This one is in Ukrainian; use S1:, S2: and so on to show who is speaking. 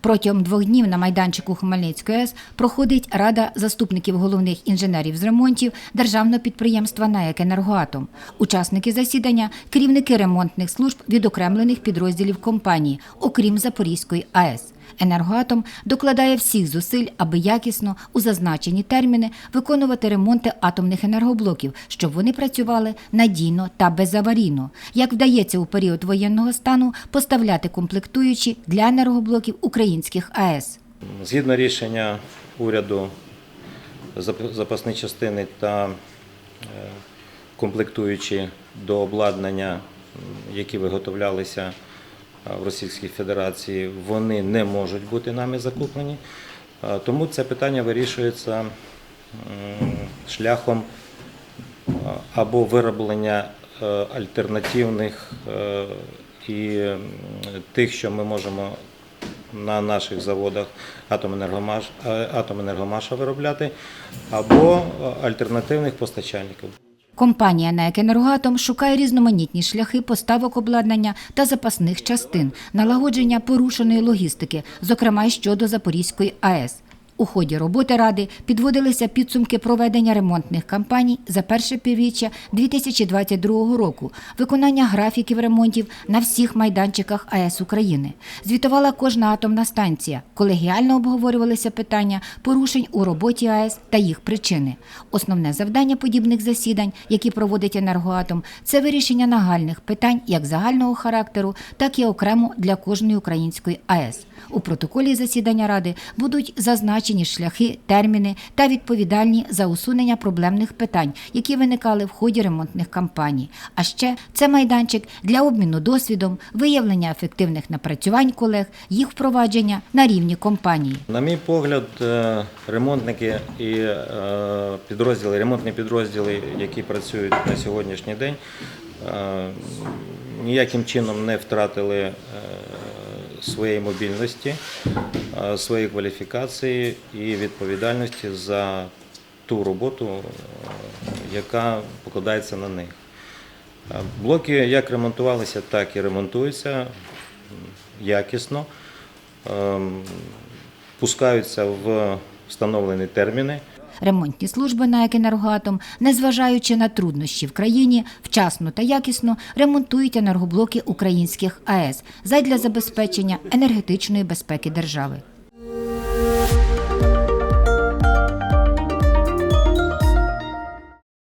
S1: Протягом двох днів на майданчику Хмельницької АЕС проходить рада заступників головних інженерів з ремонтів державного підприємства «НАЕК Енергоатом». Учасники засідання – керівники ремонтних служб відокремлених підрозділів компанії, окрім Запорізької АЕС. Енергоатом докладає всіх зусиль, аби якісно у зазначені терміни виконувати ремонти атомних енергоблоків, щоб вони працювали надійно та безаварійно. Як вдається у період воєнного стану поставляти комплектуючі для енергоблоків українських АЕС.
S2: Згідно рішення уряду, зап- запасні частини та е, комплектуючі до обладнання, які виготовлялися в Російській Федерації, вони не можуть бути нами закуплені. Е, Тому це питання вирішується шляхом е, або вироблення е, альтернативних е, і тих, що ми можемо на наших заводах «Атоменергомаш», е, «Атоменергомаша» виробляти, або е, альтернативних постачальників.
S1: Компанія «НАЕК Енергоатом» шукає різноманітні шляхи поставок обладнання та запасних частин, налагодження порушеної логістики, зокрема щодо Запорізької АЕС. У ході роботи ради підводилися підсумки проведення ремонтних кампаній за перше півріччя 2022 року, виконання графіків ремонтів на всіх майданчиках АЕС України. Звітувала кожна атомна станція. Колегіально обговорювалися питання порушень у роботі АЕС та їх причини. Основне завдання подібних засідань, які проводить енергоатом, це вирішення нагальних питань як загального характеру, так і окремо для кожної української АЕС. У протоколі засідання ради будуть зазначені шляхи, терміни та відповідальні за усунення проблемних питань, які виникали в ході ремонтних кампаній. А ще це майданчик для обміну досвідом, виявлення ефективних напрацювань колег, їх впровадження на рівні компанії.
S2: На мій погляд, е, ремонтники і е, підрозділи, ремонтні підрозділи, які працюють на сьогоднішній день, е, ніяким чином не втратили своєї мобільності, е, своєї кваліфікації і відповідальності за ту роботу, е, яка покладається на них. Е, Блоки як ремонтувалися, так і ремонтуються якісно, ем, пускаються в встановлені терміни.
S1: Ремонтні служби на «Екенергоатом», незважаючи на труднощі в країні, вчасно та якісно ремонтують енергоблоки українських АЕС задля забезпечення енергетичної безпеки держави.